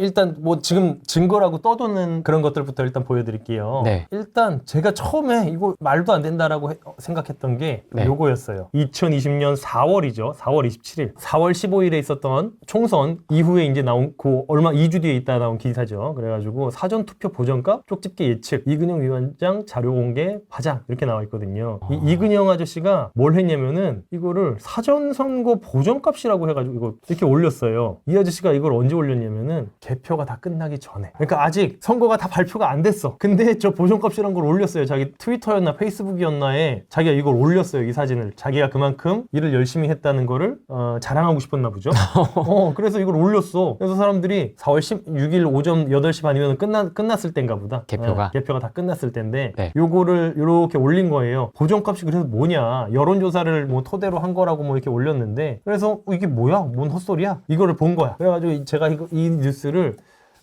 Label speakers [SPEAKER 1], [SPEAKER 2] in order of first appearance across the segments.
[SPEAKER 1] 일단 뭐 지금 증거라고 떠도는 그런 것들부터 일단 보여드릴게요.
[SPEAKER 2] 네.
[SPEAKER 1] 일단 제가 처음에 이거 말도 안 된다라고 해- 어, 생각했던 게
[SPEAKER 2] 네.
[SPEAKER 1] 요거였어요. 2020년 4월이죠. 4월 27일. 4월 15일에 있었던 총선 이후에 이제 나온 그 얼마 2주 뒤에 있다 나온 기사죠. 그래가지고 사전 투표 보정값 쪽집게 예측 이근영 위원장 자료 공개 파장 이렇게 나와 있거든요. 이,
[SPEAKER 2] 아.
[SPEAKER 1] 이근영 아저씨가 뭘 했냐면은 이거를 사전 선거 보정값이라고 해가지고 이거 이렇게 올렸어요. 이 아저씨가 이걸 언제 올렸냐면은 개표가 다 끝나기 전에. 그러니까 아직 선거가 다 발표가 안 됐어. 근데 저 보정값이란 걸 올렸어요. 자기 트위터였나 페이스북이었나에 자기가 이걸 올렸어요. 이 사진을. 자기가 그만큼 일을 열심히 했다는 거를 어, 자랑하고 싶었나 보죠. 어, 그래서 이걸 올렸어. 그래서 사람들이 4월 16일 오전 8시 반이면 끝나, 끝났을 때인가 보다.
[SPEAKER 2] 개표가?
[SPEAKER 1] 어, 개표가 다 끝났을 때인데
[SPEAKER 2] 네.
[SPEAKER 1] 요거를 이렇게 올린 거예요. 보정값이 그래서 뭐냐. 여론조사를 뭐 토대로 한 거라고 뭐 이렇게 올렸는데 그래서 어, 이게 뭐야? 뭔 헛소리야? 이거를 본 거야. 그래가지고 제가 이거, 이 뉴스를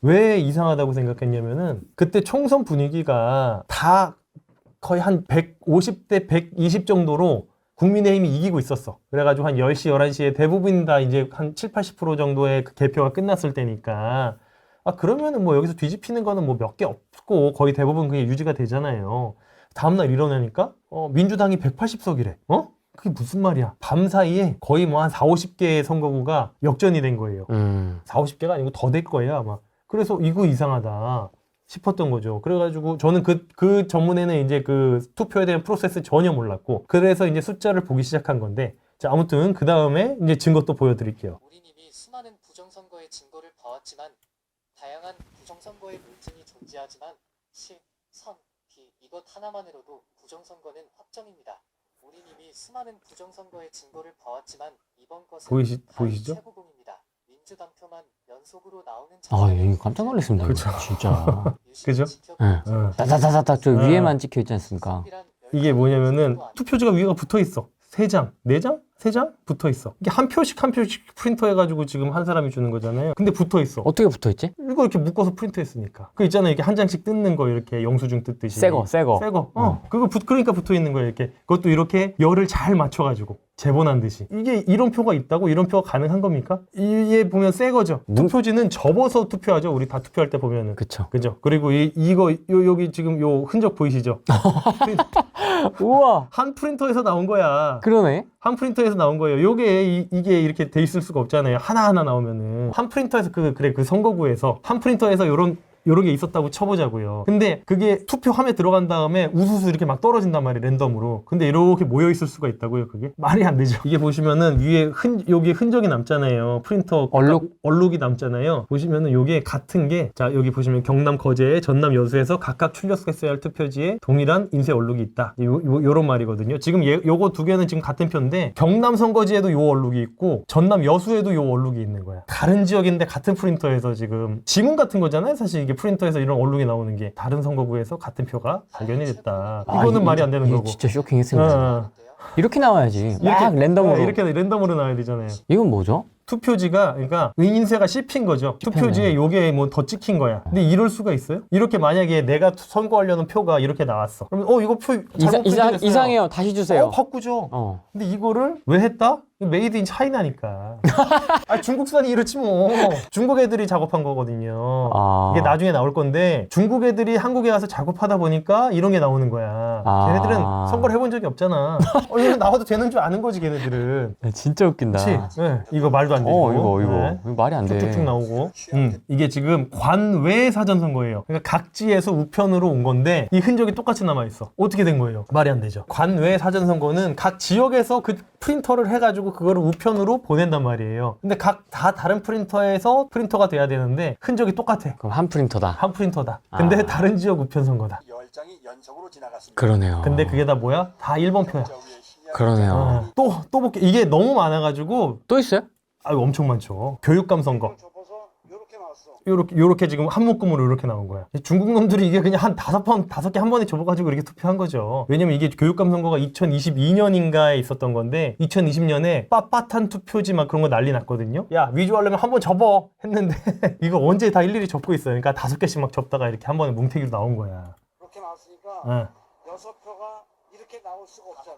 [SPEAKER 1] 왜 이상하다고 생각했냐면은 그때 총선 분위기가 다 거의 한 150대 120 정도로 국민의힘이 이기고 있었어. 그래가지고 한 10시, 11시에 대부분 다 이제 한 7, 80% 정도의 그 개표가 끝났을 때니까 아, 그러면은 뭐 여기서 뒤집히는 거는 뭐 몇 개 없고 거의 대부분 그게 유지가 되잖아요. 다음날 일어나니까 어, 민주당이 180석이래. 어? 그게 무슨 말이야? 밤 사이에 거의 뭐 한 4, 50개의 선거구가 역전이 된 거예요.
[SPEAKER 2] 음.
[SPEAKER 1] 4, 50개가 아니고 더 될 거예요, 아마. 그래서 이거 이상하다 싶었던 거죠. 그래가지고 저는 그, 그 전문에는 이제 그 투표에 대한 프로세스 전혀 몰랐고, 그래서 이제 숫자를 보기 시작한 건데, 자, 아무튼 그 다음에 이제 증거 또 보여드릴게요.
[SPEAKER 3] 우린 이미 수많은 부정선거의 증거를 봐왔지만 다양한 부정선거의 물증이 존재하지만 시, 선, 비 이것 하나만으로도 부정선거는 확정입니다. 이미 수많은 부정선거의 증거를 봐왔지만 이번 것은
[SPEAKER 1] 보이시- 보이시죠?
[SPEAKER 3] 최고봉입니다. 민주단표만 연속으로 나오는
[SPEAKER 2] 아, 이거 깜짝 놀랐습니다. 이거.
[SPEAKER 1] 그쵸.
[SPEAKER 2] 진짜.
[SPEAKER 1] 그죠?
[SPEAKER 2] 응.
[SPEAKER 1] 어.
[SPEAKER 2] 따다다다닥 저
[SPEAKER 1] 어.
[SPEAKER 2] 위에만 찍혀 있지 않습니까?
[SPEAKER 1] 이게 뭐냐면은 투표지가 위가 붙어 있어. 세 장, 네 장, 세 장 붙어 있어. 이게 한 표씩 한 표씩 프린터 해가지고 지금 한 사람이 주는 거잖아요. 근데 붙어 있어.
[SPEAKER 2] 어떻게 붙어 있지?
[SPEAKER 1] 이거 이렇게 묶어서 프린트했으니까. 그 있잖아요. 이렇게 한 장씩 뜯는 거 이렇게 영수증 뜯듯이.
[SPEAKER 2] 새 거, 새 거.
[SPEAKER 1] 새 거. 어. 그거 붙, 그러니까 붙어 있는 거예요. 이렇게. 그것도 이렇게 열을 잘 맞춰가지고. 재본한 듯이. 이게 이런 표가 있다고 이런 표가 가능한 겁니까? 이게 보면 새 거죠.
[SPEAKER 2] 눈-
[SPEAKER 1] 투표지는 접어서 투표하죠. 우리 다 투표할 때 보면은.
[SPEAKER 2] 그쵸.
[SPEAKER 1] 그죠? 그리고 이, 이거, 요, 여기 지금 요 흔적 보이시죠?
[SPEAKER 2] 우와!
[SPEAKER 1] 한 프린터에서 나온 거야.
[SPEAKER 2] 그러네.
[SPEAKER 1] 한 프린터에서 나온 거예요. 요게 이, 게 이렇게 돼 있을 수가 없잖아요. 하나하나 나오면은. 한 프린터에서 그 그래 그 선거구에서 한 프린터에서 요런 요런 게 있었다고 쳐보자고요. 근데 그게 투표함에 들어간 다음에 우수수 이렇게 막 떨어진단 말이에요. 랜덤으로. 근데 이렇게 모여 있을 수가 있다고요. 그게 말이 안 되죠. 이게 보시면은 위에 흔 여기 흔적이 남잖아요. 프린터
[SPEAKER 2] 얼룩?
[SPEAKER 1] 얼룩이 남잖아요. 보시면은 요게 같은 게 자 여기 보시면 경남 거제, 전남 여수에서 각각 출력했어야 할 투표지에 동일한 인쇄 얼룩이 있다. 요, 요, 요런 말이거든요. 지금 얘, 요거 두 개는 지금 같은 표인데 경남 선거지에도 요 얼룩이 있고 전남 여수에도 요 얼룩이 있는 거야. 다른 지역인데 같은 프린터에서 지금 지문 같은 거잖아요. 사실 이게 프린터에서 이런 얼룩이 나오는 게 다른 선거구에서 같은 표가 발견이 됐다.
[SPEAKER 2] 아,
[SPEAKER 1] 이거는
[SPEAKER 2] 이게-
[SPEAKER 1] 말이 안 되는
[SPEAKER 2] 이게
[SPEAKER 1] 거고.
[SPEAKER 2] 진짜 쇼킹했습니다.
[SPEAKER 1] 어,
[SPEAKER 2] 이렇게 나와야지. 막
[SPEAKER 1] 이렇게-
[SPEAKER 2] 랜덤으로.
[SPEAKER 1] 네, 이렇게 랜덤으로 나와야 되잖아요.
[SPEAKER 2] 이건 뭐죠?
[SPEAKER 1] 투표지가 그러니까 인쇄가 씹힌 거죠. 투표지에 요게 뭐 더 찍힌 거야. 근데 이럴 수가 있어요? 이렇게 만약에 내가 선거하려는 표가 이렇게 나왔어. 그러면 어 이거 표 잘못
[SPEAKER 2] 이상, 이상,
[SPEAKER 1] 프린트됐어요.
[SPEAKER 2] 이상해요. 다시 주세요.
[SPEAKER 1] 어 바꾸죠.
[SPEAKER 2] 어.
[SPEAKER 1] 근데 이거를 왜 했다? 메이드 인 차이나니까. 아 중국산이 이렇지 뭐. 중국 애들이 작업한 거거든요.
[SPEAKER 2] 아.
[SPEAKER 1] 이게 나중에 나올 건데 중국 애들이 한국에 와서 작업하다 보니까 이런 게 나오는 거야.
[SPEAKER 2] 아.
[SPEAKER 1] 걔네들은 선거를 해본 적이 없잖아. 어, 이거 나와도 되는 줄 아는 거지 걔네들은.
[SPEAKER 2] 야, 진짜 웃긴다.
[SPEAKER 1] 그치? 네. 이거 말도 안 되죠.
[SPEAKER 2] 어, 이거, 이거.
[SPEAKER 1] 네.
[SPEAKER 2] 이거 말이 안 돼.
[SPEAKER 1] 쭉쭉쭉 나오고. 음, 이게 지금 관외 사전 선거예요. 그러니까 각지에서 우편으로 온 건데 이 흔적이 똑같이 남아 있어. 어떻게 된 거예요? 말이 안 되죠. 관외 사전 선거는 각 지역에서 그 프린터를 해가지고 그거를 우편으로 보낸단 말이에요. 근데 각 다 다른 프린터에서 프린터가 돼야 되는데 흔적이 똑같아.
[SPEAKER 2] 그럼 한 프린터다.
[SPEAKER 1] 한 프린터다. 근데
[SPEAKER 2] 아.
[SPEAKER 1] 다른 지역 우편 선거다.
[SPEAKER 4] 열 장이 연속으로 지나갔습니다.
[SPEAKER 2] 그러네요.
[SPEAKER 1] 근데 그게 다 뭐야? 다 1번 표야.
[SPEAKER 4] 저 위에 신기한
[SPEAKER 2] 그러네요.
[SPEAKER 1] 어, 또, 또 볼게. 이게 너무 많아가지고,
[SPEAKER 2] 또 있어요?
[SPEAKER 1] 아 엄청 많죠. 교육감 선거.
[SPEAKER 4] 접어서 이렇게 나왔어.
[SPEAKER 1] 요렇게, 요렇게 지금 한 묶음으로 이렇게 나온 거야. 중국 놈들이 이게 그냥 한 다섯 번, 다섯 개 한 번에 접어가지고 이렇게 투표한 거죠. 왜냐면 이게 교육감 선거가 2022년인가에 있었던 건데, 2020년에 빳빳한 투표지 막 그런 거 난리 났거든요. 야, 위조하려면 한 번 접어! 했는데, 이거 언제 다 일일이 접고 있어요. 그러니까 다섯 개씩 막 접다가 이렇게 한 번에 뭉태기로 나온 거야.
[SPEAKER 4] 이렇게 나왔으니까
[SPEAKER 1] 어.
[SPEAKER 4] 여섯 표가 이렇게 나올 수가 없잖아.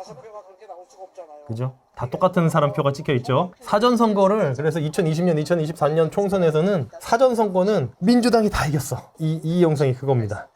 [SPEAKER 4] 다섯 표가 그렇게 나올 수가 없잖아요.
[SPEAKER 1] 그죠? 다 똑같은 사람 표가 찍혀 있죠. 사전 선거를 그래서 2020년, 2024년 총선에서는 사전 선거는 민주당이 다 이겼어. 이, 이 영상이 그겁니다.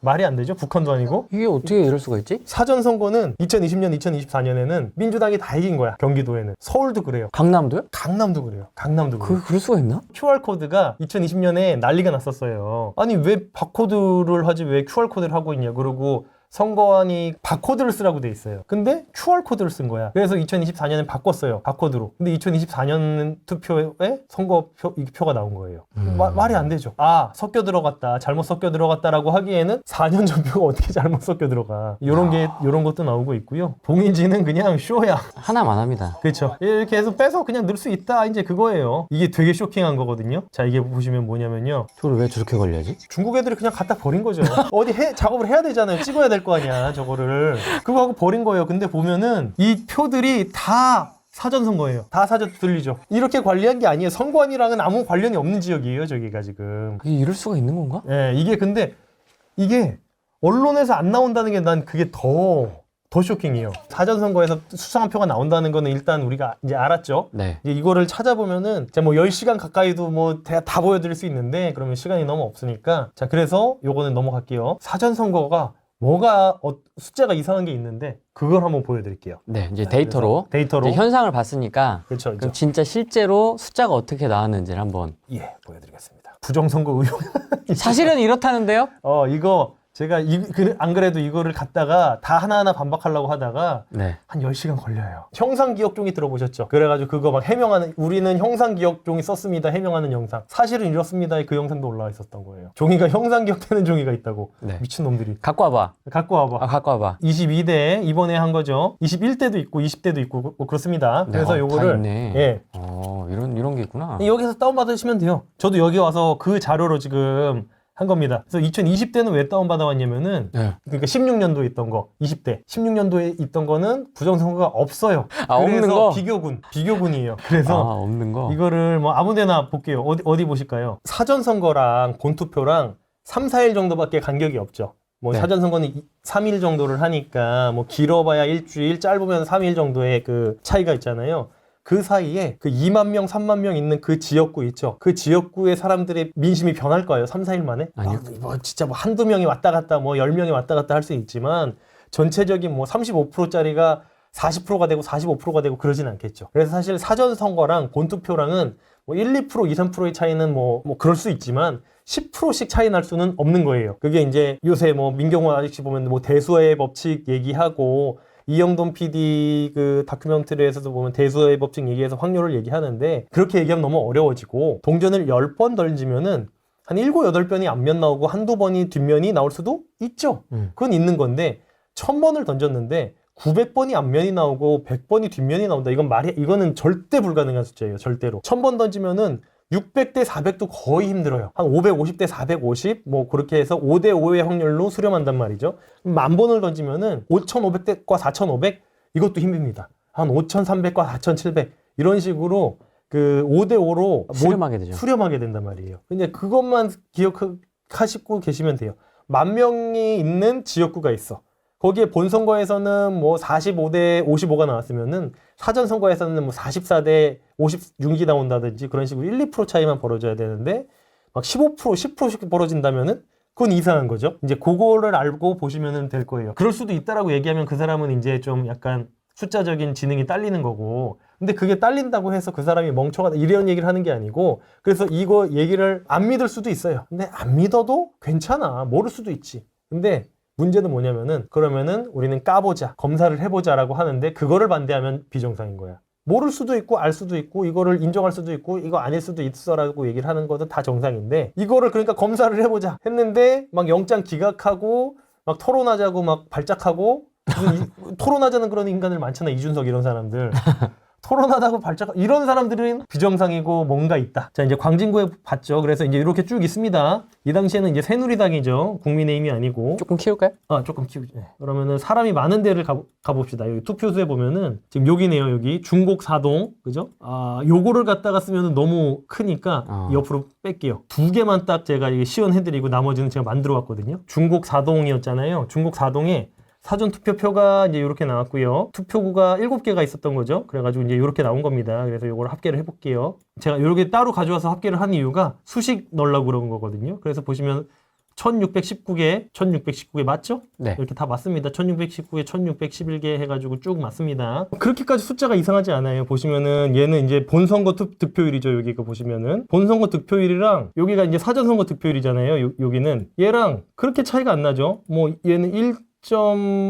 [SPEAKER 1] 말이 안 되죠? 북한도 아니고.
[SPEAKER 2] 이게 어떻게 이럴 수가 있지?
[SPEAKER 1] 사전 선거는 2020년, 2024년에는 민주당이 다 이긴 거야. 경기도에는. 서울도 그래요.
[SPEAKER 2] 강남도요?
[SPEAKER 1] 강남도 그래요. 강남도 그래요.
[SPEAKER 2] 그 그럴 수가 있나?
[SPEAKER 1] QR 코드가 2020년에 난리가 났었어요. 아니 왜 바코드를 하지 왜 QR 코드를 하고 있냐? 그리고 선거안이 바코드를 쓰라고 돼 있어요. 근데 QR 코드를 쓴 거야. 그래서 2024년에 바꿨어요. 바코드로. 근데 2024년 투표에 선거표 이 표가 나온 거예요.
[SPEAKER 2] 음.
[SPEAKER 1] 마- 말이 안 되죠. 아 섞여 들어갔다, 잘못 섞여 들어갔다라고 하기에는 4년 전 표가 어떻게 잘못 섞여 들어가? 이런 게 이런 것도 나오고 있고요. 봉인지는 그냥 쇼야.
[SPEAKER 2] 하나만 합니다.
[SPEAKER 1] 그렇죠. 이렇게 해서 빼서 그냥 넣을 수 있다. 이제 그거예요. 이게 되게 쇼킹한 거거든요. 자, 이게 보시면 뭐냐면요.
[SPEAKER 2] 저걸 왜 저렇게 걸려야지?
[SPEAKER 1] 중국 애들이 그냥 갖다 버린 거죠. 어디 해, 작업을 해야 되잖아요. 찍어야 될 거 아니야, 저거를. 그거 하고 버린 거예요. 근데 보면은 이 표들이 다 사전 선거예요. 다 사전 들리죠. 이렇게 관리한 게 아니에요. 선관위랑은 아무 관련이 없는 지역이에요, 저기가 지금.
[SPEAKER 2] 이게 이럴 수가 있는 건가?
[SPEAKER 1] 예, 이게 근데 이게 언론에서 안 나온다는 게 난 그게 더, 더 쇼킹이에요. 사전 선거에서 수상한 표가 나온다는 거는 일단 우리가 이제 알았죠.
[SPEAKER 2] 네.
[SPEAKER 1] 이제 이거를 찾아보면은 제가 뭐 10시간 가까이도 뭐 다 보여드릴 수 있는데 그러면 시간이 너무 없으니까 자 그래서 요거는 넘어갈게요 사전 선거가 뭐가 어, 숫자가 이상한 게 있는데 그걸 한번 보여드릴게요.
[SPEAKER 2] 네, 이제 데이터로.
[SPEAKER 1] 그래서 데이터로.
[SPEAKER 2] 이제 현상을 봤으니까
[SPEAKER 1] 그렇죠
[SPEAKER 2] 그럼
[SPEAKER 1] 그렇죠
[SPEAKER 2] 진짜 실제로 숫자가 어떻게 나왔는지를 한번
[SPEAKER 1] 예 보여드리겠습니다. 부정선거 의혹.
[SPEAKER 2] 사실은 이렇다는데요?
[SPEAKER 1] 어 이거 제가 이, 그, 안 그래도 이거를 갖다가 다 하나하나 반박하려고 하다가
[SPEAKER 2] 네.
[SPEAKER 1] 한 10시간 걸려요. 형상기억종이 들어보셨죠? 그래가지고 그거 막 해명하는, 우리는 형상기억종이 썼습니다. 해명하는 영상. 사실은 이렇습니다. 그 영상도 올라와 있었던 거예요. 종이가 형상기억되는 종이가 있다고.
[SPEAKER 2] 네.
[SPEAKER 1] 미친놈들이.
[SPEAKER 2] 갖고 와봐.
[SPEAKER 1] 갖고 와봐.
[SPEAKER 2] 아, 갖고 와봐.
[SPEAKER 1] 22대 이번에 한 거죠. 21대도 있고 20대도 있고 뭐 그렇습니다.
[SPEAKER 2] 네,
[SPEAKER 1] 그래서
[SPEAKER 2] 어, 다
[SPEAKER 1] 요거를
[SPEAKER 2] 있네.
[SPEAKER 1] 예.
[SPEAKER 2] 어, 이런 이런 게 있구나.
[SPEAKER 1] 여기서 다운받으시면 돼요. 저도 여기 와서 그 자료로 지금 한 겁니다. 그래서 2020대는 왜 다운받아 왔냐면은
[SPEAKER 2] 네.
[SPEAKER 1] 그러니까 16년도에 있던 거, 20대. 16년도에 있던 거는 부정선거가 없어요.
[SPEAKER 2] 아, 없는 거?
[SPEAKER 1] 비교군, 비교군이에요.
[SPEAKER 2] 아,
[SPEAKER 1] 그래서
[SPEAKER 2] 없는 거.
[SPEAKER 1] 이거를 뭐 아무데나 볼게요. 어디 어디 보실까요? 사전 선거랑 본투표랑 3, 4일 정도밖에 간격이 없죠. 뭐
[SPEAKER 2] 네.
[SPEAKER 1] 사전 선거는 3일 정도를 하니까 뭐 길어봐야 일주일, 짧으면 3일 정도의 그 차이가 있잖아요. 그 사이에 그 2만 명, 3만 명 있는 그 지역구 있죠. 그 지역구의 사람들의 민심이 변할 거예요. 3, 4일 만에.
[SPEAKER 2] 아니요.
[SPEAKER 1] 막뭐 진짜 뭐 한두 명이 왔다 갔다 뭐 10명이 왔다 갔다 할 수 있지만 전체적인 뭐 35%짜리가 40%가 되고 45%가 되고 그러진 않겠죠. 그래서 사실 사전 선거랑 본투표랑은 뭐 1, 2%, 2, 3%의 차이는 뭐, 뭐 그럴 수 있지만 10%씩 차이 날 수는 없는 거예요. 그게 이제 요새 뭐 민경호 아저씨 보면 뭐 대수의 법칙 얘기하고 이영돈 PD 그 다큐멘터리에서도 보면 대수의 법칙 얘기해서 확률을 얘기하는데 그렇게 얘기하면 너무 어려워지고 동전을 10번 던지면은 한 7, 8번이 앞면 나오고 한두 번이 뒷면이 나올 수도 있죠.
[SPEAKER 2] 음.
[SPEAKER 1] 그건 있는 건데 1000번을 던졌는데 900번이 앞면이 나오고 100번이 뒷면이 나온다. 이건 말이 이거는 절대 불가능한 숫자예요. 절대로. 1000번 던지면은 600대 400도 거의 힘들어요. 한 550대 450, 뭐 그렇게 해서 5대 5의 확률로 수렴한단 말이죠. 만 번을 던지면은 5500대과 4500 이것도 힘듭니다. 한 5300과 4700 이런 식으로 그 5대 5로
[SPEAKER 2] 수렴하게 되죠.
[SPEAKER 1] 수렴하게 된단 말이에요. 근데 그것만 기억하시고 계시면 돼요. 만 명이 있는 지역구가 있어. 거기에 본 선거에서는 뭐 45대 55가 나왔으면은 사전 선거에서는 뭐 44대 56이 나온다든지 그런 식으로 1, 2% 차이만 벌어져야 되는데 막 15%, 10%씩 벌어진다면은 그건 이상한 거죠. 이제 그거를 알고 보시면 될 거예요. 그럴 수도 있다라고 얘기하면 그 사람은 이제 좀 약간 숫자적인 지능이 딸리는 거고. 근데 그게 딸린다고 해서 그 사람이 멍청하다 이런 얘기를 하는 게 아니고 그래서 이거 얘기를 안 믿을 수도 있어요. 근데 안 믿어도 괜찮아. 모를 수도 있지. 근데 문제는 뭐냐면은 그러면은 우리는 까보자 검사를 해보자라고 하는데 그거를 반대하면 비정상인 거야. 모를 수도 있고 알 수도 있고 이거를 인정할 수도 있고 이거 아닐 수도 있어라고 얘기를 하는 것은 다 정상인데 이거를 그러니까 검사를 해보자 했는데 막 영장 기각하고 막 토론하자고 막 발작하고 토론하자는 그런 인간들 많잖아. 이준석 이런 사람들 토론하다고 발작 이런 사람들은 비정상이고 뭔가 있다. 자 이제 광진구에 봤죠. 그래서 이제 이렇게 쭉 있습니다. 이 당시에는 이제 새누리당이죠. 국민의힘이 아니고
[SPEAKER 2] 조금 키울까요?
[SPEAKER 1] 아 조금 키우지. 네. 그러면은 사람이 많은 데를 가, 가봅시다. 여기 투표소에 보면은 지금 여기네요. 여기 중곡 사동 그죠? 아 요거를 갖다가 쓰면은 너무 크니까
[SPEAKER 2] 어.
[SPEAKER 1] 옆으로 뺄게요. 두 개만 딱 제가 시연해드리고 나머지는 제가 만들어 왔거든요. 중곡 사동이었잖아요. 중곡 사동에 사전 투표표가 이제 이렇게 나왔고요. 투표구가 7개가 있었던 거죠. 그래가지고 이제 이렇게 나온 겁니다. 그래서 이걸 합계를 해볼게요. 제가 이렇게 따로 가져와서 합계를 한 이유가 수식 넣으려고 그런 거거든요. 그래서 보시면 1619개, 1619개 맞죠?
[SPEAKER 2] 네.
[SPEAKER 1] 이렇게 다 맞습니다. 1619개, 1611개 해가지고 쭉 맞습니다. 그렇게까지 숫자가 이상하지 않아요. 보시면은 얘는 이제 본선거 투, 득표율이죠. 여기가 보시면은 본선거 득표율이랑 여기가 이제 사전선거 득표율이잖아요. 요, 여기는 얘랑 그렇게 차이가 안 나죠. 뭐 얘는 1.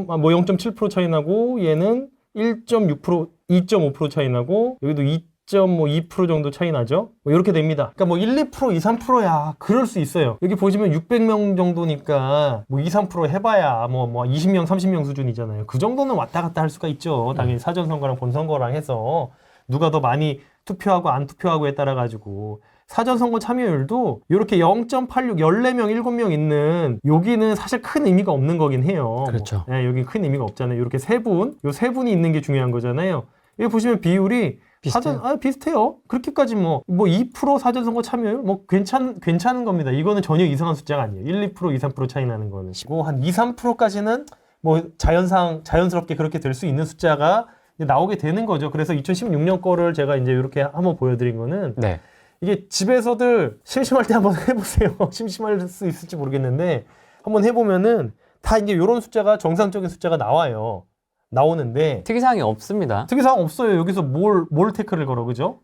[SPEAKER 1] 아, 뭐 0.7% 차이 나고 얘는 1.6% 2.5% 차이 나고 여기도 2.2% 정도 차이 나죠? 뭐 이렇게 됩니다. 그러니까 뭐 1, 2%, 2, 3%야. 그럴 수 있어요. 여기 보시면 600명 정도니까 뭐 2, 3% 해봐야 뭐, 뭐 20명, 30명 수준이잖아요. 그 정도는 왔다 갔다 할 수가 있죠. 당연히 사전 선거랑 본 선거랑 해서 누가 더 많이 투표하고 안 투표하고에 따라 가지고 사전 선거 참여율도 이렇게 0.86, 14명, 7명 있는 여기는 사실 큰 의미가 없는 거긴 해요.
[SPEAKER 2] 그렇죠.
[SPEAKER 1] 뭐, 네, 여기 큰 의미가 없잖아요. 이렇게 세 분, 요 세 분이 있는 게 중요한 거잖아요. 여기 보시면 비율이
[SPEAKER 2] 비슷해요.
[SPEAKER 1] 사전 아 비슷해요. 그렇게까지 뭐 뭐 2% 사전 선거 참여율 뭐 괜찮 괜찮은 겁니다. 이거는 전혀 이상한 숫자가 아니에요. 1, 2% 2, 3% 차이 나는 거는. 그리고 한 2, 3%까지는 뭐 자연상 자연스럽게 그렇게 될 수 있는 숫자가 나오게 되는 거죠. 그래서 2016년 거를 제가 이제 이렇게 한번 보여드린 거는
[SPEAKER 2] 네.
[SPEAKER 1] 이게 집에서들 심심할 때 한번 해보세요. 심심할 수 있을지 모르겠는데 한번 해보면은 다 이제 이런 숫자가 정상적인 숫자가 나와요. 나오는데
[SPEAKER 2] 특이사항이 없습니다.
[SPEAKER 1] 특이사항 없어요. 여기서 뭘, 뭘 태클을 걸어, 그죠?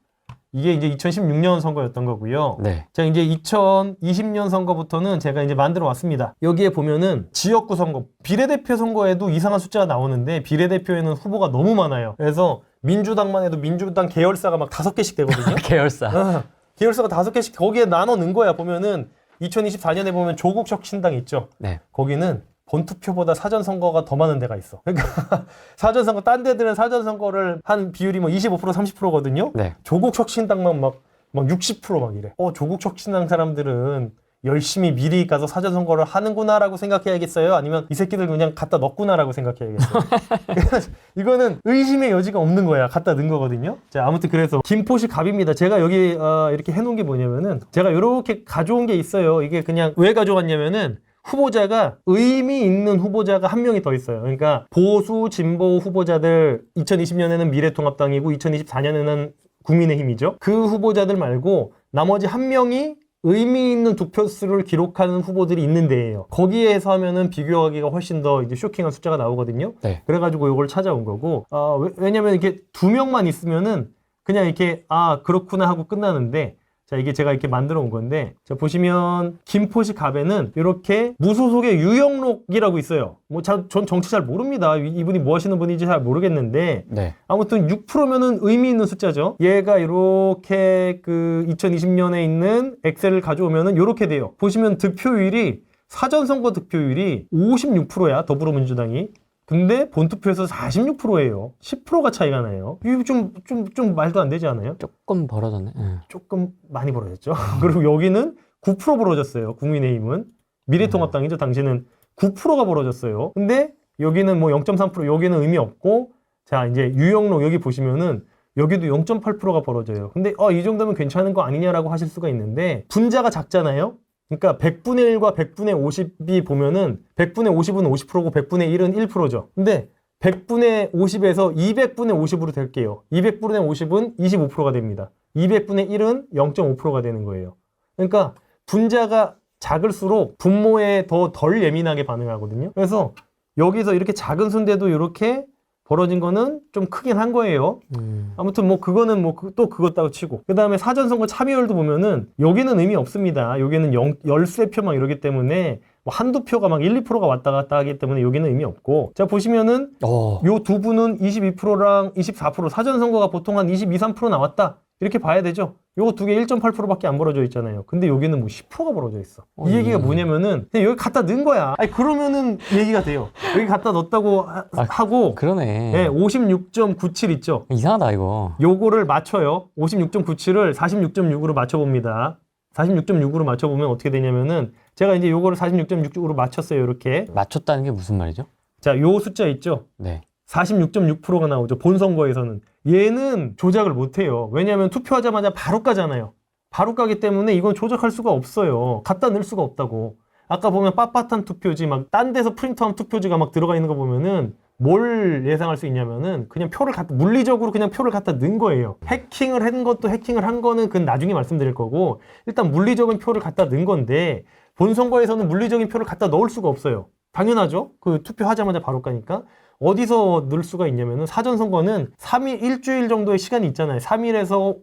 [SPEAKER 1] 이게 이제 2016년 선거였던 거고요.
[SPEAKER 2] 네.
[SPEAKER 1] 자, 이제 2020년 선거부터는 제가 이제 만들어 왔습니다. 여기에 보면은 지역구 선거, 비례대표 선거에도 이상한 숫자가 나오는데 비례대표에는 후보가 너무 많아요. 그래서 민주당만 해도 민주당 계열사가 막 다섯 개씩 되거든요.
[SPEAKER 2] 계열사.
[SPEAKER 1] 아, 계열사가 다섯 개씩 거기에 나눠 넣은 거야. 보면은 2024년에 보면 조국혁 신당 있죠.
[SPEAKER 2] 네.
[SPEAKER 1] 거기는 본투표보다 사전선거가 더 많은 데가 있어. 그러니까 사전선거, 딴 데들은 사전선거를 한 비율이 뭐 25%, 30%거든요.
[SPEAKER 2] 네.
[SPEAKER 1] 조국 혁신당만 막, 막 60%막 이래. 어, 조국 혁신당 사람들은 열심히 미리 가서 사전 선거를 하는구나라고 생각해야겠어요? 아니면 이 새끼들 그냥 갖다 넣구나라고 생각해야겠어요? 이거는 의심의 여지가 없는 거야. 갖다 넣은 거거든요. 자, 아무튼 그래서 김포시 갑입니다. 제가 여기 어, 이렇게 해놓은 게 뭐냐면은 제가 이렇게 가져온 게 있어요. 이게 그냥 왜 가져왔냐면은 후보자가 의미 있는 후보자가 한 명이 더 있어요. 그러니까 보수 진보 후보자들 2020년에는 미래통합당이고 2024년에는 국민의힘이죠. 그 후보자들 말고 나머지 한 명이 의미 있는 득표수를 기록하는 후보들이 있는 데예요. 거기에서 하면은 비교하기가 훨씬 더 이제 쇼킹한 숫자가 나오거든요.
[SPEAKER 2] 네.
[SPEAKER 1] 그래가지고 이걸 찾아온 거고, 아, 왜- 왜냐면 이렇게 두 명만 있으면은 그냥 이렇게 아 그렇구나 하고 끝나는데 자 이게 제가 이렇게 만들어 온 건데 자 보시면 김포시 갑에는 이렇게 무소속의 유영록이라고 있어요. 뭐전 정치 잘 모릅니다. 이- 이분이 뭐 하시는 분인지 잘 모르겠는데
[SPEAKER 2] 네.
[SPEAKER 1] 아무튼 6%면은 의미 있는 숫자죠. 얘가 이렇게 그 2020년에 있는 엑셀을 가져오면은 이렇게 돼요. 보시면 득표율이 사전 선거 득표율이 56%야 더불어민주당이. 근데 본투표에서 46%예요. 10%가 차이가 나요. 이거 좀, 좀, 좀 말도 안 되지 않아요?
[SPEAKER 2] 조금 벌어졌네. 예.
[SPEAKER 1] 조금 많이 벌어졌죠. 그리고 여기는 9% 벌어졌어요. 국민의힘은. 미래통합당이죠. 당시는 9%가 벌어졌어요. 근데 여기는 뭐 0.3% 여기는 의미 없고 자 이제 유영록 여기 보시면은 여기도 0.8%가 벌어져요. 근데 어, 이 정도면 괜찮은 거 아니냐라고 하실 수가 있는데 분자가 작잖아요. 그러니까 100분의 1과 100분의 50이 보면은 100분의 50은 50%고 100분의 1은 1%죠. 근데 100분의 50에서 200분의 50으로 될게요. 200분의 50은 25%가 됩니다. 200분의 1은 0.5%가 되는 거예요. 그러니까 분자가 작을수록 분모에 더 덜 예민하게 반응하거든요. 그래서 여기서 이렇게 작은 순대도 이렇게 벌어진 거는 좀 크긴 한 거예요.
[SPEAKER 2] 음.
[SPEAKER 1] 아무튼 뭐 그거는 뭐 또 그것다고 치고 그 다음에 사전 선거 참여율도 보면은 여기는 의미 없습니다. 여기는 영, 13표 막 이러기 때문에 뭐 한두 표가 막 1, 2%가 왔다 갔다 하기 때문에 여기는 의미 없고 자 보시면은
[SPEAKER 2] 어.
[SPEAKER 1] 요두 분은 22%랑 24% 사전 선거가 보통 한 22, 3% 나왔다 이렇게 봐야 되죠. 요거 두 개 1.8%밖에 안 벌어져 있잖아요. 근데 여기는 뭐 10%가 벌어져 있어.
[SPEAKER 2] 어,
[SPEAKER 1] 이 얘기가
[SPEAKER 2] 음.
[SPEAKER 1] 뭐냐면은 그냥 여기 갖다 넣은 거야. 아니 그러면은 얘기가 돼요. 여기 갖다 넣었다고 하,
[SPEAKER 2] 아,
[SPEAKER 1] 고
[SPEAKER 2] 그러네.
[SPEAKER 1] 네, 56.97 있죠.
[SPEAKER 2] 이상하다 이거.
[SPEAKER 1] 요거를 맞춰요. 56.97을 46.6으로 맞춰 봅니다. 46.6으로 맞춰 보면 어떻게 되냐면은 제가 이제 요거를 46.6으로 맞췄어요. 이렇게.
[SPEAKER 2] 맞췄다는 게 무슨 말이죠?
[SPEAKER 1] 자, 요 숫자 있죠.
[SPEAKER 2] 네.
[SPEAKER 1] 46.6%가 나오죠. 본 선거에서는. 얘는 조작을 못해요. 왜냐하면 투표하자마자 바로 까잖아요. 바로 까기 때문에 이건 조작할 수가 없어요. 갖다 넣을 수가 없다고. 아까 보면 빳빳한 투표지, 막 딴 데서 프린트한 투표지가 막 들어가 있는 거 보면은 뭘 예상할 수 있냐면은 그냥 표를 갖다, 물리적으로 그냥 표를 갖다 넣은 거예요. 해킹을 한 것도 해킹을 한 거는 그건 나중에 말씀드릴 거고 일단 물리적인 표를 갖다 넣은 건데 본 선거에서는 물리적인 표를 갖다 넣을 수가 없어요. 당연하죠. 그 투표하자마자 바로 까니까. 어디서 넣을 수가 있냐면은 사전 선거는 3일, 일주일 정도의 시간이 있잖아요. 3일에서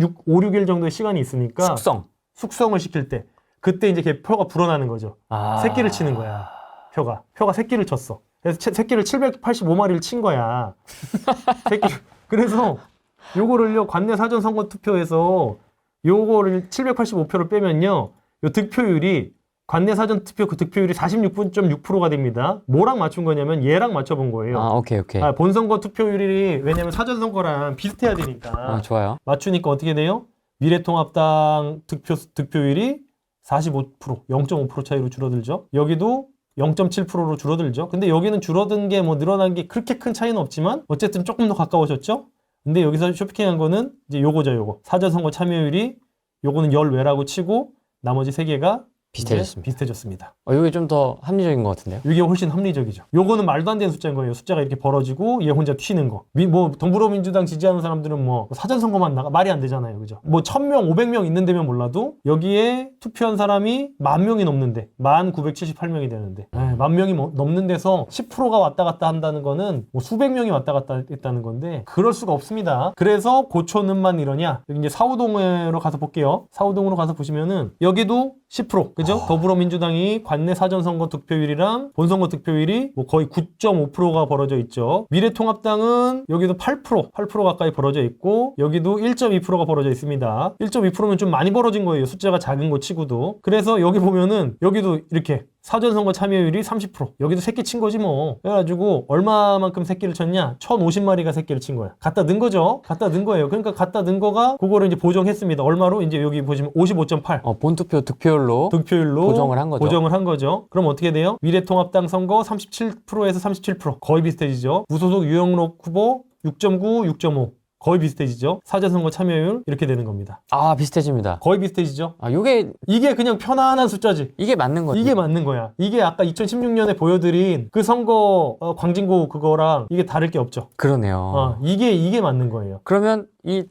[SPEAKER 1] 6, 5, 6일 정도의 시간이 있으니까
[SPEAKER 2] 숙성.
[SPEAKER 1] 숙성을 시킬 때 그때 이제 걔 표가 불어나는 거죠.
[SPEAKER 2] 아.
[SPEAKER 1] 새끼를 치는 거야. 표가. 표가 새끼를 쳤어. 그래서 채- 새끼를 785마리를 친 거야. 새끼. 그래서 요거를요, 관내 사전 선거 투표에서 요거를 785표를 빼면요, 요 득표율이 관내 사전 투표 그 득표율이 46.6%가 됩니다. 뭐랑 맞춘 거냐면 얘랑 맞춰본 거예요.
[SPEAKER 2] 아 오케이 오케이.
[SPEAKER 1] 아, 본선거 투표율이 왜냐면 사전 선거랑 비슷해야 되니까
[SPEAKER 2] 아 좋아요.
[SPEAKER 1] 맞추니까 어떻게 돼요? 미래통합당 득표, 득표율이 45%, 0.5% 차이로 줄어들죠. 여기도 0.7%로 줄어들죠. 근데 여기는 줄어든 게 뭐 늘어난 게 그렇게 큰 차이는 없지만 어쨌든 조금 더 가까워졌죠. 근데 여기서 쇼핑한 거는 이제 요거죠, 요거. 사전 선거 참여율이 요거는 열 외라고 치고 나머지 세 개가
[SPEAKER 2] 비슷해졌습니다.
[SPEAKER 1] 비슷해졌습니다.
[SPEAKER 2] 어, 이게 좀 더 합리적인 것 같은데요?
[SPEAKER 1] 이게 훨씬 합리적이죠. 요거는 말도 안 되는 숫자인 거예요. 숫자가 이렇게 벌어지고 얘 혼자 튀는 거. 미- 뭐 더불어민주당 지지하는 사람들은 뭐 사전 선거만 나가 말이 안 되잖아요. 그죠? 뭐 1000명, 500명 있는 데면 몰라도 여기에 투표한 사람이 만 명이 넘는데 만 978명이 되는데 에이, 만 명이 뭐- 넘는 데서 10%가 왔다 갔다 한다는 거는 뭐 수백 명이 왔다 갔다 했다는 건데 그럴 수가 없습니다. 그래서 고초는만 이러냐? 여기 이제 사우동으로 가서 볼게요. 사우동으로 가서 보시면은 여기도 10% 그죠? 더불어민주당이 관내 사전선거 득표율이랑 본선거 득표율이 뭐 거의 9.5%가 벌어져 있죠. 미래통합당은 여기도 8% 8% 가까이 벌어져 있고 여기도 1.2%가 벌어져 있습니다. 1.2%면 좀 많이 벌어진 거예요. 숫자가 작은 거 치고도. 그래서 여기 보면은 여기도 이렇게 사전선거 참여율이 30% 여기도 새끼 친 거지 뭐. 그래가지고 얼마만큼 새끼를 쳤냐? 1050마리가 새끼를 친 거야. 갖다 넣은 거죠? 갖다 넣은 거예요. 그러니까 갖다 넣은 거가 그거를 이제 보정했습니다. 얼마로? 이제 여기 보시면 55.8
[SPEAKER 2] 어, 본투표 득표율로
[SPEAKER 1] 득표율로
[SPEAKER 2] 보정을 한 거죠.
[SPEAKER 1] 보정을 한 거죠. 그럼 어떻게 돼요? 미래통합당 선거 37%에서 37% 거의 비슷해지죠. 무소속 유영록 후보 6.9, 6.5 거의 비슷해지죠. 사전선거 참여율 이렇게 되는 겁니다.
[SPEAKER 2] 아 비슷해집니다.
[SPEAKER 1] 거의 비슷해지죠.
[SPEAKER 2] 아 요게
[SPEAKER 1] 이게 그냥 편안한 숫자지.
[SPEAKER 2] 이게 맞는 거죠.
[SPEAKER 1] 이게 맞는 거야. 이게 아까 2016년에 보여드린 그 선거 어, 광진구 그거랑 이게 다를 게 없죠.
[SPEAKER 2] 그러네요.
[SPEAKER 1] 어, 이게 이게 맞는 거예요.
[SPEAKER 2] 그러면 이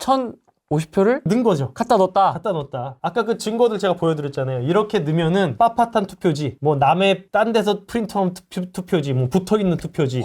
[SPEAKER 2] 1050표를
[SPEAKER 1] 는 거죠.
[SPEAKER 2] 갖다 넣었다.
[SPEAKER 1] 갖다 넣었다. 아까 그 증거들 제가 보여드렸잖아요. 이렇게 넣으면은 빳빳한 투표지, 뭐 남의 딴 데서 프린트한 투표, 투표지, 뭐 붙어 있는 투표지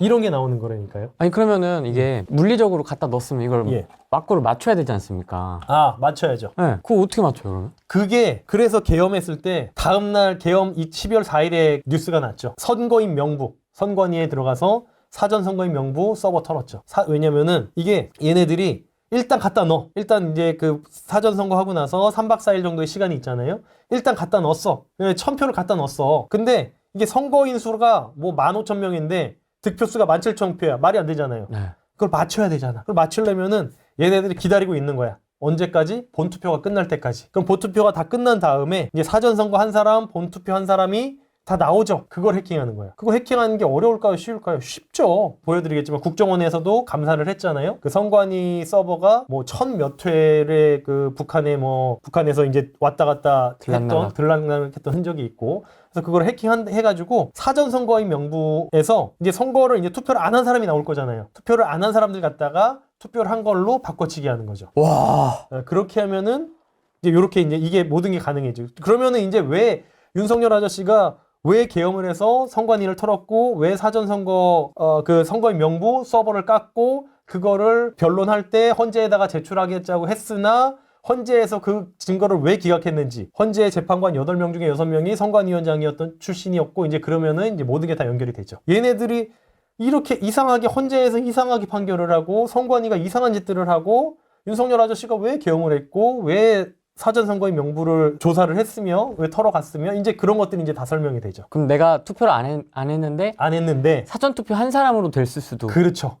[SPEAKER 1] 이런 게 나오는 거라니까요.
[SPEAKER 2] 아니 그러면은 이게 물리적으로 갖다 넣었으면 이걸
[SPEAKER 1] 예.
[SPEAKER 2] 막고를 맞춰야 되지 않습니까?
[SPEAKER 1] 아 맞춰야죠.
[SPEAKER 2] 네. 그거 어떻게 맞춰요 그러면?
[SPEAKER 1] 그게 그래서 계엄했을 때 다음날 계엄 이 12월 4일에 뉴스가 났죠. 선거인 명부 선관위에 들어가서 사전 선거인 명부 서버 털었죠. 사- 왜냐면은 이게 얘네들이 일단 갖다 넣어. 일단 이제 그 사전 선거 하고 나서 3박 4일 정도의 시간이 있잖아요. 일단 갖다 넣었어. 천 표를 갖다 넣었어. 근데 이게 선거인 수가 뭐 15,000명인데 득표수가 17,000표야. 말이 안 되잖아요.
[SPEAKER 2] 네.
[SPEAKER 1] 그걸 맞춰야 되잖아. 그걸 맞추려면은 얘네들이 기다리고 있는 거야. 언제까지? 본투표가 끝날 때까지. 그럼 본투표가 다 끝난 다음에 이제 사전선거 한 사람, 본투표 한 사람이 다 나오죠. 그걸 해킹하는 거야. 그거 해킹하는 게 어려울까요? 쉬울까요? 쉽죠. 보여드리겠지만 국정원에서도 감사를 했잖아요. 그 선관위 서버가 뭐 천 몇 회를 그 북한에 뭐 북한에서 이제 왔다 갔다 했던
[SPEAKER 2] 들락날락.
[SPEAKER 1] 들락날락했던 흔적이 있고 그래서 그걸 해킹한 해가지고 사전 선거인 명부에서 이제 선거를 이제 투표를 안 한 사람이 나올 거잖아요. 투표를 안 한 사람들 갖다가 투표를 한 걸로 바꿔치기 하는 거죠.
[SPEAKER 2] 와.
[SPEAKER 1] 어, 그렇게 하면은 이제 요렇게 이제 이게 모든 게 가능해지고 그러면은 이제 왜 윤석열 아저씨가 왜 계엄을 해서 선관위를 털었고 왜 사전 선거 어 그 선거인 명부 서버를 깠고 그거를 변론할 때 헌재에다가 제출하겠다고 했으나 헌재에서 그 증거를 왜 기각했는지 헌재 재판관 8명 중에 6명이 선관위원장이었던 출신이었고 이제 그러면은 이제 모든 게 다 연결이 되죠. 얘네들이 이렇게 이상하게 헌재에서 이상하게 판결을 하고 선관위가 이상한 짓들을 하고 윤석열 아저씨가 왜 계엄을 했고 왜 사전선거의 명부를 조사를 했으며 왜 털어갔으며 이제 그런 것들이 이제 다 설명이 되죠.
[SPEAKER 2] 그럼 내가 투표를 안, 했, 안 했는데
[SPEAKER 1] 안 했는데
[SPEAKER 2] 사전 투표 한 사람으로 됐을 수도.
[SPEAKER 1] 그렇죠.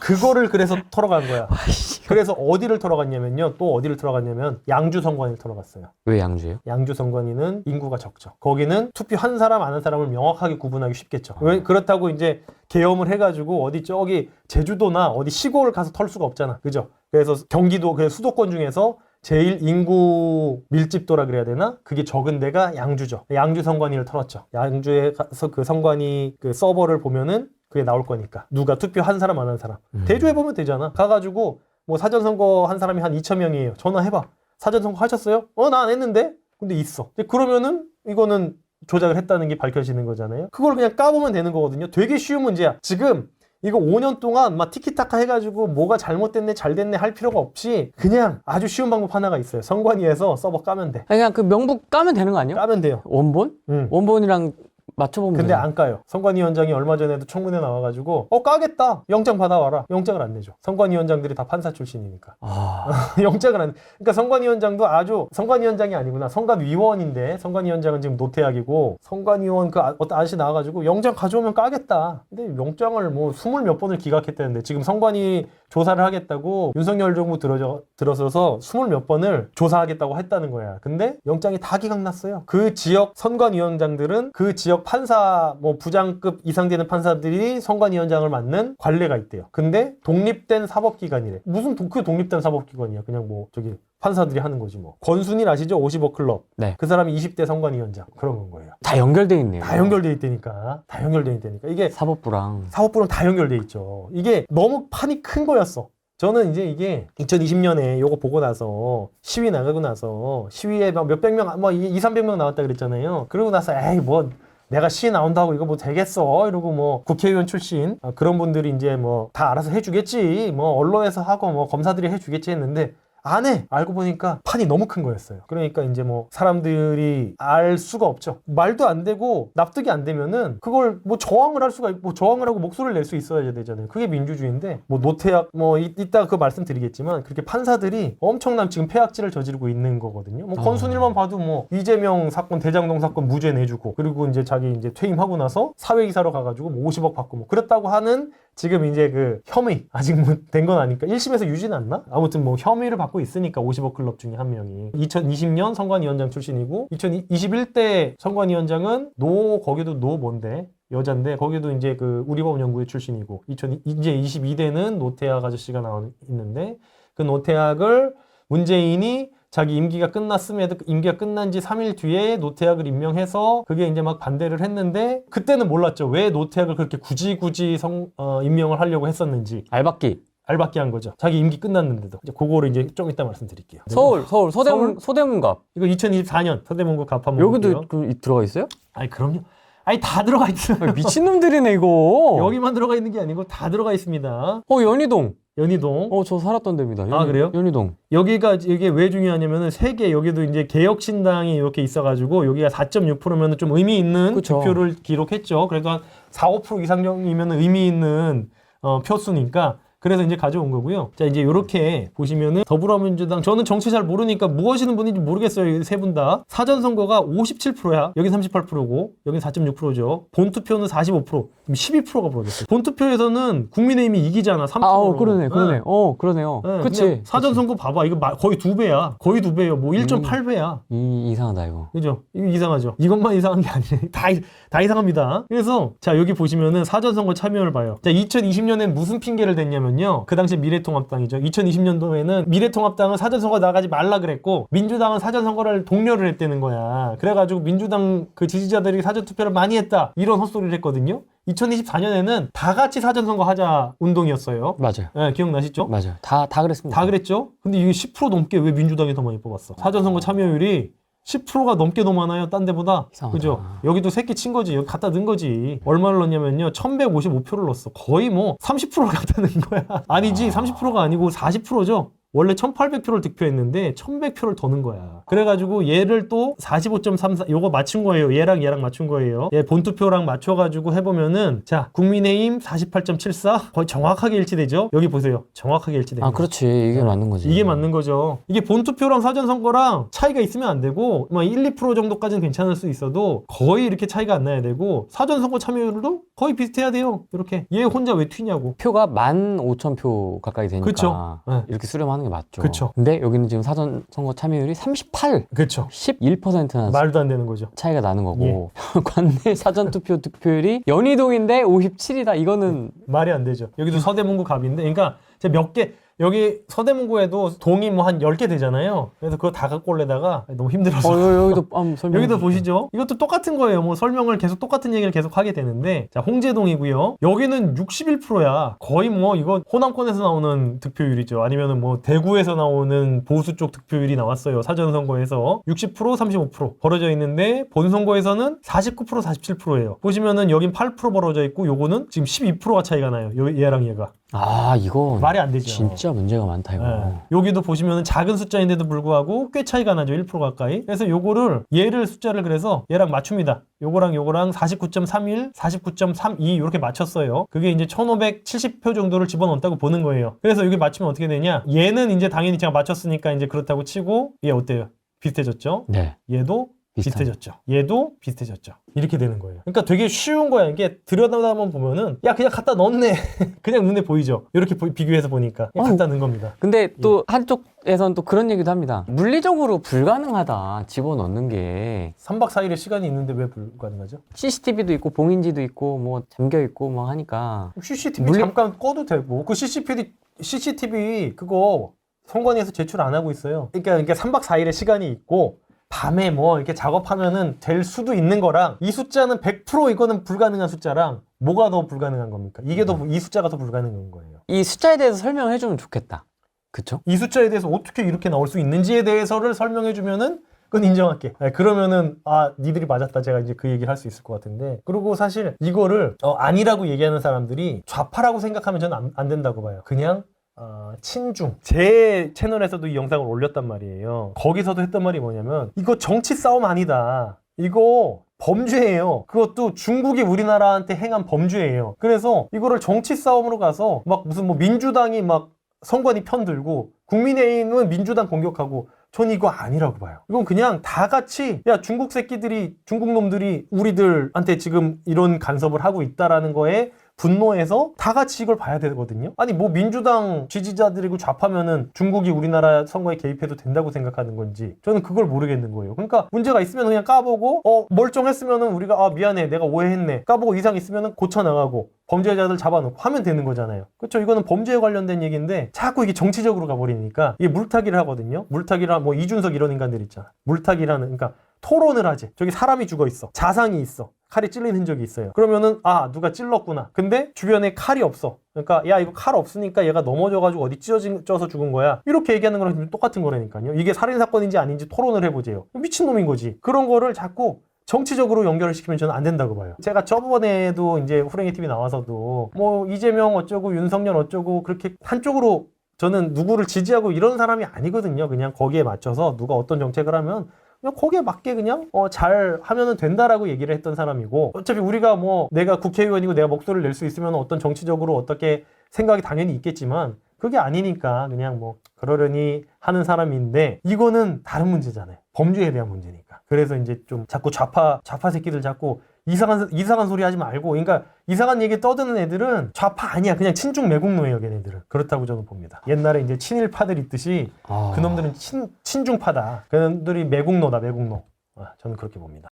[SPEAKER 1] 그거를 그래서 털어간 거야. 그래서 어디를 털어갔냐면요. 또 어디를 털어갔냐면 양주 선관위를 털어갔어요.
[SPEAKER 2] 왜 양주예요?
[SPEAKER 1] 양주 선관위는 인구가 적죠. 거기는 투표 한 사람 안 한 사람을 명확하게 구분하기 쉽겠죠. 왜 그렇다고 이제 계엄을 해가지고 어디 저기 제주도나 어디 시골을 가서 털 수가 없잖아. 그죠? 그래서 경기도 그 수도권 중에서 제일 인구 밀집도라 그래야 되나? 그게 적은 데가 양주죠. 양주 선관위를 털었죠. 양주에 가서 그 선관위 그 서버를 보면은 그게 나올 거니까 누가 투표 한 사람 안 한 사람
[SPEAKER 2] 음.
[SPEAKER 1] 대조해 보면 되잖아. 가가지고 뭐 사전 선거 한 사람이 한 2천 명이에요. 전화해봐. 사전 선거 하셨어요? 어 나 안 했는데. 근데 있어. 그러면은 이거는 조작을 했다는 게 밝혀지는 거잖아요. 그걸 그냥 까보면 되는 거거든요. 되게 쉬운 문제야. 지금 이거 5년 동안 막 티키타카 해가지고 뭐가 잘못됐네 잘 됐네 할 필요가 없이 그냥 아주 쉬운 방법 하나가 있어요. 선관위에서 서버 까면 돼.
[SPEAKER 2] 아니, 그냥 그 명부 까면 되는 거 아니에요?
[SPEAKER 1] 까면 돼요.
[SPEAKER 2] 원본?
[SPEAKER 1] 음.
[SPEAKER 2] 원본이랑 맞춰보면
[SPEAKER 1] 근데
[SPEAKER 2] 돼요.
[SPEAKER 1] 안 까요. 선관위원장이 얼마 전에도 청문회 나와가지고 어 까겠다. 영장 받아와라. 영장을 안 내죠. 선관위원장들이 다 판사 출신이니까.
[SPEAKER 2] 아,
[SPEAKER 1] 영장을 안. 그러니까 선관위원장도 아주 선관위원장이 아니구나. 선관위원인데 선관위원장은 지금 노태학이고 선관위원 그 아- 어떤 아저씨 나와가지고 영장 가져오면 까겠다. 근데 영장을 뭐 스물 몇 번을 기각했다는데 지금 선관위 조사를 하겠다고 윤석열 정부 들어져, 들어서서 스물 몇 번을 조사하겠다고 했다는 거야. 근데 영장이 다 기각났어요. 그 지역 선관위원장들은 그 지역 판사 뭐 부장급 이상 되는 판사들이 선관위원장을 맡는 관례가 있대요. 근데 독립된 사법기관이래. 무슨 도, 그 독립된 사법기관이야. 그냥 뭐 저기 판사들이 하는 거지 뭐. 권순일 아시죠? 50억 클럽.
[SPEAKER 2] 네.
[SPEAKER 1] 그 사람이 20대 선관위원장. 그런 건 거예요.
[SPEAKER 2] 다 연결돼 있네요.
[SPEAKER 1] 다 연결돼 있다니까. 다 연결돼 있다니까. 이게
[SPEAKER 2] 사법부랑.
[SPEAKER 1] 사법부랑 다 연결돼 있죠. 이게 너무 판이 큰 거였어. 저는 이제 이게 2020년에 요거 보고 나서 시위 나가고 나서 시위에 막 몇백 명, 뭐 2, 300명 나왔다 그랬잖아요. 그러고 나서 에이 뭐 내가 시위 나온다고 이거 뭐 되겠어 이러고 뭐 국회의원 출신 아, 그런 분들이 이제 뭐 다 알아서 해주겠지 뭐 언론에서 하고 뭐 검사들이 해주겠지 했는데 안 해. 알고 보니까 판이 너무 큰 거였어요. 그러니까 이제 뭐 사람들이 알 수가 없죠. 말도 안 되고 납득이 안 되면은 그걸 뭐 저항을 할 수가 있, 뭐 저항을 하고 목소리를 낼 수 있어야 되잖아요. 그게 민주주의인데 뭐 노태학 뭐 이, 이따 그 말씀드리겠지만 그렇게 판사들이 엄청난 지금 폐악질을 저지르고 있는 거거든요. 뭐
[SPEAKER 2] 어.
[SPEAKER 1] 권순일만 봐도 뭐 이재명 사건 대장동 사건 무죄 내주고 그리고 이제 자기 이제 퇴임하고 나서 사회이사로 가가지고 뭐 50억 받고 뭐 그랬다고 하는 지금 이제 그 혐의 아직 뭐 된 건 아니까 1심에서 유진 않나? 아무튼 뭐 혐의를 받고 있으니까 50억 클럽 중에 한 명이 2020년 선관위원장 출신이고 2021대 선관위원장은 노 거기도 노 뭔데 여잔데 거기도 이제 그 우리법 연구회 출신이고 2000 이제 22대는 노태학 아저씨가 나와 있는데 그 노태학을 문재인이 자기 임기가 끝났음에도 임기가 끝난 지 3일 뒤에 노태학을 임명해서 그게 이제 막 반대를 했는데 그때는 몰랐죠. 왜 노태학을 그렇게 굳이 굳이 성, 어, 임명을 하려고 했었는지
[SPEAKER 2] 알박기.
[SPEAKER 1] 알박기 한 거죠. 자기 임기 끝났는데도. 이제 그거를 이제 좀 이따 말씀드릴게요.
[SPEAKER 2] 서울, 서울, 서대문, 서대문갑.
[SPEAKER 1] 이거 2024년 서대문구 갑 한번 볼게요.
[SPEAKER 2] 여기도 그, 이- 들어가 있어요?
[SPEAKER 1] 아니 그럼요. 아니 다 들어가 있어요.
[SPEAKER 2] 미친놈들이네, 이거.
[SPEAKER 1] 여기만 들어가 있는 게 아니고 다 들어가 있습니다.
[SPEAKER 2] 어, 연희동.
[SPEAKER 1] 연희동.
[SPEAKER 2] 어, 저 살았던 데입니다.
[SPEAKER 1] 아, 그래요?
[SPEAKER 2] 연희동.
[SPEAKER 1] 여기가 이게 왜 중요하냐면은 세개 여기도 이제 개혁신당이 이렇게 있어가지고 여기가 4.6%면은 좀 의미 있는
[SPEAKER 2] 그쵸.
[SPEAKER 1] 득표를 기록했죠. 그래도 한 4, 5% 이상이면 의미 있는 어, 표수니까. 그래서 이제 가져온 거고요. 자, 이제 이렇게 보시면은 더불어민주당, 저는 정치 잘 모르니까 뭐 하시는 분인지 모르겠어요. 세 분 다. 사전 선거가 57%야. 여기 38%고, 여기 4.6%죠. 본 투표는 45%. 그럼 12%가 벌어졌어요. 본투표에서는 국민의힘이 이기잖아. 3%로.
[SPEAKER 2] 아, 어, 그러네, 그러네. 어, 그러네요.
[SPEAKER 1] 네,
[SPEAKER 2] 그치.
[SPEAKER 1] 그냥 사전 선거 봐봐. 이거 마- 거의 두 배야. 거의 두 배예요. 뭐
[SPEAKER 2] 음.
[SPEAKER 1] 1.8배야.
[SPEAKER 2] 이, 이상하다, 이거.
[SPEAKER 1] 그죠? 이거 이상하죠? 이것만 이상한 게 아니네. 다, 이- 다 이상합니다. 그래서, 자, 여기 보시면은 사전선거 참여를 봐요. 자, 2020년엔 무슨 핑계를 댔냐면요. 그 당시 미래통합당이죠. 2020년도에는 미래통합당은 사전선거 나가지 말라 그랬고, 민주당은 사전선거를 독려를 했다는 거야. 그래가지고 민주당 그 지지자들이 사전투표를 많이 했다. 이런 헛소리를 했거든요. 2024년에는 다 같이 사전선거 하자 운동이었어요.
[SPEAKER 2] 맞아요.
[SPEAKER 1] 예, 기억나시죠?
[SPEAKER 2] 맞아요. 다, 다 그랬습니다.
[SPEAKER 1] 다 그랬죠? 근데 이게 10% 넘게 왜 민주당이 더 많이 뽑았어? 사전선거 참여율이 10%가 넘게 더 많아요, 딴 데보다.
[SPEAKER 2] 이상하다.
[SPEAKER 1] 그죠? 여기도 새끼 친 거지. 여기 갖다 넣은 거지. 얼마를 넣냐면요. 1155표를 넣었어. 거의 뭐 30%를 갖다 넣은 거야. 아니지, 30%가 아니고 40%죠? 원래 1800표를 득표했는데 1100표를 더 넣은 거야. 그래가지고 얘를 또 45.34 요거 맞춘 거예요. 얘랑 얘랑 맞춘 거예요. 얘 본투표랑 맞춰가지고 해보면은 자 국민의힘 48.74 거의 정확하게 일치되죠. 여기 보세요. 정확하게 일치돼요.
[SPEAKER 2] 아, 그렇지. 이게 맞는 거지.
[SPEAKER 1] 이게 맞는 거죠. 이게 본투표랑 사전선거랑 차이가 있으면 안 되고, 막 1, 2% 정도까지는 괜찮을 수 있어도 거의 이렇게 차이가 안 나야 되고, 사전선거 참여율도 거의 비슷해야 돼요. 이렇게. 얘 혼자 왜 튀냐고.
[SPEAKER 2] 표가 15,000표 가까이 되니까
[SPEAKER 1] 그쵸. 네.
[SPEAKER 2] 이렇게 수렴하는 게 맞죠.
[SPEAKER 1] 그쵸.
[SPEAKER 2] 근데 여기는 지금 사전 선거 참여율이 38,
[SPEAKER 1] 그쵸.
[SPEAKER 2] 11%나
[SPEAKER 1] 말도 안 되는 거죠.
[SPEAKER 2] 차이가 나는 거고
[SPEAKER 1] 예.
[SPEAKER 2] 관내 사전 투표 득표율이 연희동인데 57이다. 이거는
[SPEAKER 1] 말이 안 되죠. 여기도 서대문구 갑인데, 그러니까 제가 몇 개, 여기 서대문구에도 동이 뭐 한 10개 되잖아요. 그래서 그거 다 갖고 올래다가 너무 힘들어서.
[SPEAKER 2] 어, 여- 여기도 한번 설명.
[SPEAKER 1] 여기도 보시죠. 이것도 똑같은 거예요. 뭐 설명을 계속 똑같은 얘기를 계속 하게 되는데 자 홍제동이고요. 여기는 61%야. 거의 뭐 이거 호남권에서 나오는 득표율이죠. 아니면은 뭐 대구에서 나오는 보수 쪽 득표율이 나왔어요. 사전 선거에서 60% 35% 벌어져 있는데 본 선거에서는 49% 47%예요. 보시면은 여긴 8% 벌어져 있고 요거는 지금 12%가 차이가 나요. 요- 얘랑 얘가
[SPEAKER 2] 아, 이거
[SPEAKER 1] 말이 안 되죠.
[SPEAKER 2] 진짜 문제가 많다 이거.
[SPEAKER 1] 예. 여기도 보시면 작은 숫자인데도 불구하고 꽤 차이가 나죠. 1% 가까이. 그래서 요거를 얘를 숫자를 그래서 얘랑 맞춥니다. 요거랑 요거랑 49.31, 49.32 이렇게 맞췄어요. 그게 이제 1570표 정도를 집어넣었다고 보는 거예요. 그래서 이게 맞추면 어떻게 되냐? 얘는 이제 당연히 제가 맞췄으니까 이제 그렇다고 치고 얘 어때요? 비슷해졌죠?
[SPEAKER 2] 네.
[SPEAKER 1] 얘도 비슷해졌죠. 얘도 비슷해졌죠. 이렇게 되는 거예요. 그러니까 되게 쉬운 거야. 이게 들여다보면 보면은 야 그냥 갖다 넣었네. 그냥 눈에 보이죠. 이렇게 보- 비교해서 보니까 그냥. 갖다 넣은 겁니다.
[SPEAKER 2] 근데
[SPEAKER 1] 예.
[SPEAKER 2] 또 한쪽에서는 또 그런 얘기도 합니다. 물리적으로 불가능하다 집어넣는 게
[SPEAKER 1] 3박 4일의 시간이 있는데 왜 불가능하죠?
[SPEAKER 2] CCTV도 있고 봉인지도 있고 뭐 잠겨 있고 뭐 하니까
[SPEAKER 1] CCTV
[SPEAKER 2] 물리-
[SPEAKER 1] 잠깐 꺼도 되고 그 CCTV CCTV 그거 선관위에서 제출 안 하고 있어요. 그러니까 이게 3박 4일의 시간이 있고 밤에 뭐 이렇게 작업하면은 될 수도 있는 거랑 이 숫자는 100% 이거는 불가능한 숫자랑 뭐가 더 불가능한 겁니까? 이게 더 이 숫자가 더 불가능한 거예요.
[SPEAKER 2] 이 숫자에 대해서 설명을 해주면 좋겠다. 그쵸?
[SPEAKER 1] 이 숫자에 대해서 어떻게 이렇게 나올 수 있는지에 대해서를 설명해 주면은 그건 인정할게. 네, 그러면은 아 니들이 맞았다. 제가 이제 그 얘기를 할 수 있을 것 같은데. 그리고 사실 이거를 어, 아니라고 얘기하는 사람들이 좌파라고 생각하면 저는 안, 안 된다고 봐요. 그냥 어, 친중. 제 채널에서도 이 영상을 올렸단 말이에요. 거기서도 했던 말이 뭐냐면 이거 정치 싸움 아니다. 이거 범죄예요. 그것도 중국이 우리나라한테 행한 범죄예요. 그래서 이거를 정치 싸움으로 가서 막 무슨 뭐 민주당이 막 선관위 편 들고 국민의힘은 민주당 공격하고 전 이거 아니라고 봐요. 이건 그냥 다 같이 야 중국 새끼들이 중국 놈들이 우리들한테 지금 이런 간섭을 하고 있다라는 거에 분노해서 다 같이 이걸 봐야 되거든요. 아니 뭐 민주당 지지자들이고 좌파면은 중국이 우리나라 선거에 개입해도 된다고 생각하는 건지 저는 그걸 모르겠는 거예요. 그러니까 문제가 있으면 그냥 까보고 어 멀쩡했으면은 우리가 아 미안해 내가 오해했네 까보고 이상 있으면은 고쳐 나가고 범죄자들 잡아놓고 하면 되는 거잖아요. 그렇죠? 이거는 범죄에 관련된 얘기인데 자꾸 이게 정치적으로 가버리니까 이게 물타기를 하거든요. 물타기라 뭐 이준석 이런 인간들 있잖아. 물타기라는 그러니까 토론을 하지. 저기 사람이 죽어 있어. 자상이 있어. 칼이 찔린 흔적이 있어요. 그러면은 아 누가 찔렀구나. 근데 주변에 칼이 없어. 그러니까 야 이거 칼 없으니까 얘가 넘어져가지고 어디 찢어져서 죽은 거야. 이렇게 얘기하는 거랑 똑같은 거라니까요. 이게 살인 사건인지 아닌지 토론을 해보세요. 미친 놈인 거지. 그런 거를 자꾸 정치적으로 연결을 시키면 저는 안 된다고 봐요. 제가 저번에도 이제 후랭이 TV 나와서도 뭐 이재명 어쩌고 윤석열 어쩌고 그렇게 한쪽으로 저는 누구를 지지하고 이런 사람이 아니거든요. 그냥 거기에 맞춰서 누가 어떤 정책을 하면 거기에 맞게 그냥 어, 잘 하면은 된다라고 얘기를 했던 사람이고 어차피 우리가 뭐 내가 국회의원이고 내가 목소리를 낼 수 있으면 어떤 정치적으로 어떻게 생각이 당연히 있겠지만 그게 아니니까 그냥 뭐 그러려니 하는 사람인데 이거는 다른 문제잖아요. 범죄에 대한 문제니까. 그래서 이제 좀 자꾸 좌파 좌파 새끼들 자꾸 이상한 이상한 소리 하지 말고 그러니까 이상한 얘기 떠드는 애들은 좌파 아니야. 그냥 친중 매국노예요, 걔네들은. 그렇다고 저는 봅니다. 옛날에 이제 친일파들 있듯이
[SPEAKER 2] 아.
[SPEAKER 1] 그놈들은 친 친중파다. 그놈들이 매국노다, 매국노. 아, 저는 그렇게 봅니다.